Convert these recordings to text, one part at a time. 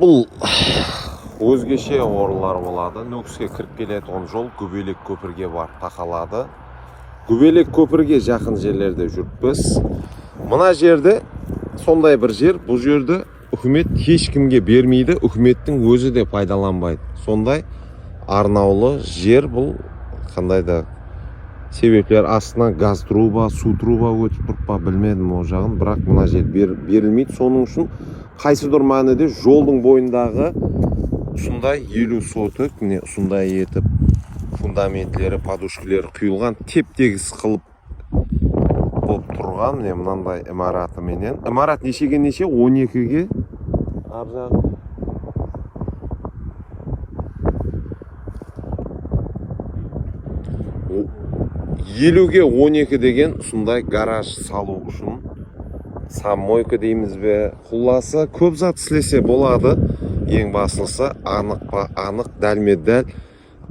бұл өзгеше орындар болады. Нүкіске кіріп келетін жол көбелек көпірге барып тақалады. Көбелек көпірге жақын жерлерде жүріппіз. Мына жерде сондай бір жер. Бұл жерді үкімет ешкімге бермейді. Үкіметтің өзі де пайдаланбайды. Сондай арнаулы жер бұл. Қандай да себептер астынан газ труба су труба өтіп тұрып па білмедім ол жағын. Бірақ мына жер бер- берілмейді. Соның үшін қайсыдыр мәнінде жолдың бойындағы осындай елу соток міне осындай етіп фундаментлері подушкілері құйылған теп тегіс қылып болып тұрған міне мынандай имаратыменен. Имарат нешеге неше? 12-ге ар жағы елуге 12 деген сондай гараж салу үшін саммойка дейміз бе? Құласы көп зат істесе болады. Ең бастысы анық па анық дәлме дәл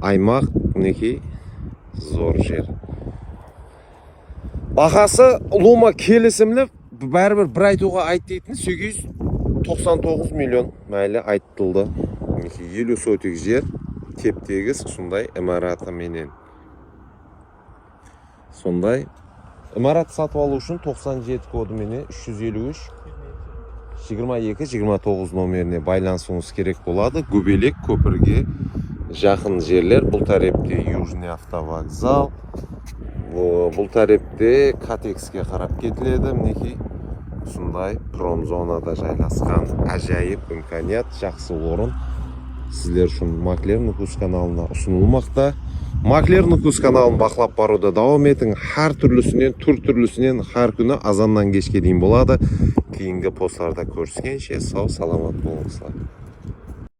аймақ мінекей зор жер. Бағасы лума келісімлі бәрібір бір айтуға айт дейтін 899 миллион мәлі айттылды мінекей елу сотик жер теп тегіс сондай имаратыменен сондай. Имарат сатып алу үшін 97 кодыменен 353 22 29 номеріне байланысуыңыз керек болады. Көбелек көпірге жақын жерлер. Бұл тарепте южный автовокзал. Бұ- бұл тарепте катекске қарап кетіледі. Мінекей сондай промзонада жайғасқан әжайып имканият жақсы орын. Сіздер үшін маклер нукус каналына ұсынылмақта. Маклер нукус каналын бақылап баруда давам етің. Әр түрлісінен түр түрлісінен әр күні азаннан кешке дейін болады. Кейінгі посттарда көріскенше сау саламат болыңыздар.